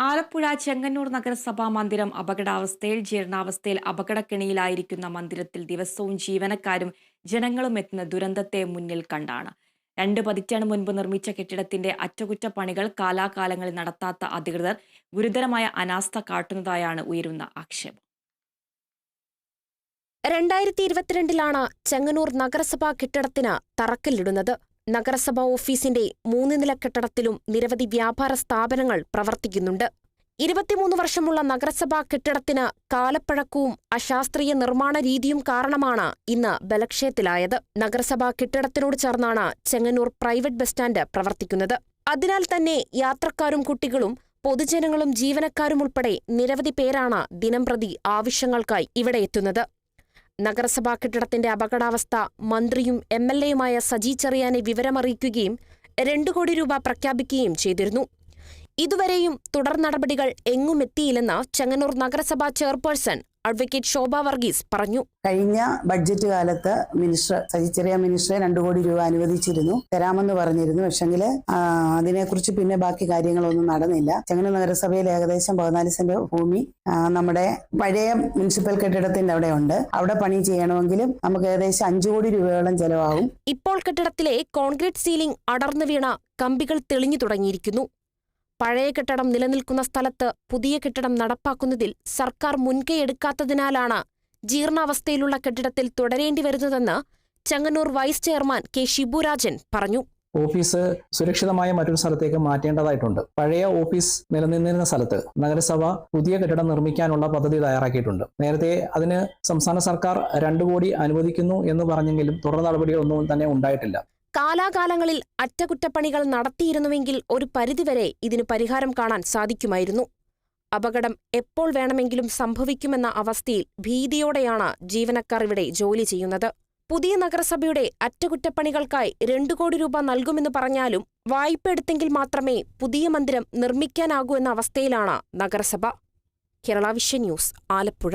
ആലപ്പുഴ ചെങ്ങന്നൂർ നഗരസഭാ മന്ദിരം അപകടാവസ്ഥയിൽ ജീർണാവസ്ഥയിൽ അപകടക്കെണിയിലായിരിക്കുന്ന മന്ദിരത്തിൽ ദിവസവും ജീവനക്കാരും ജനങ്ങളും എത്തുന്ന ദുരന്തത്തെ മുന്നിൽ കണ്ടാണ്. രണ്ട് പതിറ്റാണ്ട് മുൻപ് നിർമ്മിച്ച കെട്ടിടത്തിന്റെ അറ്റകുറ്റപ്പണികൾ കാലാകാലങ്ങളിൽ നടത്താത്ത അധികൃതർ ഗുരുതരമായ അനാസ്ഥ കാട്ടുന്നതായാണ് ഉയരുന്ന ആക്ഷേപം. രണ്ടായിരത്തി ഇരുപത്തിരണ്ടിലാണ് ചെങ്ങന്നൂർ നഗരസഭാ കെട്ടിടത്തിന് തറക്കല്ലിടുന്നത്. നഗരസഭാ ഓഫീസിന്റെ മൂന്ന് നില കെട്ടിടത്തിലും നിരവധി വ്യാപാര സ്ഥാപനങ്ങൾ പ്രവർത്തിക്കുന്നുണ്ട്. ഇരുപത്തിമൂന്ന് വർഷമുള്ള നഗരസഭാ കെട്ടിടത്തിന് കാലപ്പഴക്കവും അശാസ്ത്രീയ നിർമ്മാണ രീതിയും കാരണമാണ് ഇന്ന് ബലക്ഷയത്തിലായത്. നഗരസഭാ കെട്ടിടത്തിനോട് ചേർന്നാണ് ചെങ്ങന്നൂർ പ്രൈവറ്റ് ബസ് സ്റ്റാൻഡ് പ്രവർത്തിക്കുന്നത്. അതിനാൽ തന്നെ യാത്രക്കാരും കുട്ടികളും പൊതുജനങ്ങളും ജീവനക്കാരും ഉൾപ്പെടെ നിരവധി പേരാണ് ദിനംപ്രതി ആവശ്യങ്ങൾക്കായി ഇവിടെ എത്തുന്നത്. നഗരസഭാ കെട്ടിടത്തിന്റെ അപകടാവസ്ഥ മന്ത്രിയും എം എൽ എയുമായ സജി ചെറിയാനെ വിവരമറിയിക്കുകയും രണ്ടു കോടി രൂപ പ്രഖ്യാപിക്കുകയും ചെയ്തിരുന്നു. ഇതുവരെയും തുടർ നടപടികൾ എങ്ങുമെത്തിയില്ലെന്ന് ചെങ്ങന്നൂർ നഗരസഭാ ചെയർപേഴ്സൺ അഡ്വക്കേറ്റ് ശോഭ വർഗീസ് പറഞ്ഞു. കഴിഞ്ഞ ബഡ്ജറ്റ് കാലത്ത് മിനിസ്റ്റർ സജിച്ചെറിയ മിനിസ്റ്ററെ രണ്ടു കോടി രൂപ അനുവദിച്ചിരുന്നു. തരാമെന്ന് പറഞ്ഞിരുന്നു. പക്ഷെങ്കിൽ അതിനെക്കുറിച്ച് പിന്നെ ബാക്കി കാര്യങ്ങളൊന്നും നടന്നില്ല. ചെങ്ങന്നൂർ നഗരസഭയിൽ ഏകദേശം പതിനാല് സെന്റ് ഭൂമി നമ്മുടെ പഴയ മുനിസിപ്പൽ കെട്ടിടത്തിന്റെ അവിടെ ഉണ്ട് അവിടെ പണി ചെയ്യണമെങ്കിലും നമുക്ക് ഏകദേശം അഞ്ചു കോടി രൂപയോളം ചെലവാകും. ഇപ്പോൾ കെട്ടിടത്തിലെ കോൺക്രീറ്റ് സീലിംഗ് അടർന്നു വീണ കമ്പികൾ തെളിഞ്ഞു തുടങ്ങിയിരിക്കുന്നു. പഴയ കെട്ടിടം നിലനിൽക്കുന്ന സ്ഥലത്ത് പുതിയ കെട്ടിടം നടപ്പാക്കുന്നതിൽ സർക്കാർ മുൻകൈയെടുക്കാത്തതിനാലാണ് ജീർണാവസ്ഥയിലുള്ള കെട്ടിടത്തിൽ തുടരേണ്ടി വരുന്നതെന്ന് Chengannur vice chairman K Shiburajan പറഞ്ഞു. ഓഫീസ് സുരക്ഷിതമായ മറ്റൊരു സ്ഥലത്തേക്ക് മാറ്റേണ്ടതായിട്ടുണ്ട്. പഴയ ഓഫീസ് നിലനിന്നിരുന്ന സ്ഥലത്ത് നഗരസഭ പുതിയ കെട്ടിടം നിർമ്മിക്കാനുള്ള പദ്ധതി തയ്യാറാക്കിയിട്ടുണ്ട്. നേരത്തെ അതിന് സംസ്ഥാന സർക്കാർ രണ്ടു കോടി അനുവദിക്കുന്നു എന്ന് പറഞ്ഞെങ്കിലും തുടർ നടപടികളൊന്നും തന്നെ ഉണ്ടായിട്ടില്ല. കാലാകാലങ്ങളിൽ അറ്റകുറ്റപ്പണികൾ നടത്തിയിരുന്നുവെങ്കിൽ ഒരു പരിധിവരെ ഇതിന് പരിഹാരം കാണാൻ സാധിക്കുമായിരുന്നു. അപകടം എപ്പോൾ വേണമെങ്കിലും സംഭവിക്കുമെന്ന അവസ്ഥയിൽ ഭീതിയോടെയാണ് ജീവനക്കാർ ഇവിടെ ജോലി ചെയ്യുന്നത്. പുതിയ നഗരസഭയുടെ അറ്റകുറ്റപ്പണികൾക്കായി രണ്ടു കോടി രൂപ നൽകുമെന്ന് പറഞ്ഞാലും വായ്പ എടുത്തെങ്കിൽ മാത്രമേ പുതിയ മന്ദിരം നിർമ്മിക്കാനാകൂ എന്ന അവസ്ഥയിലാണ് നഗരസഭ. Kerala vision news Alappuzha.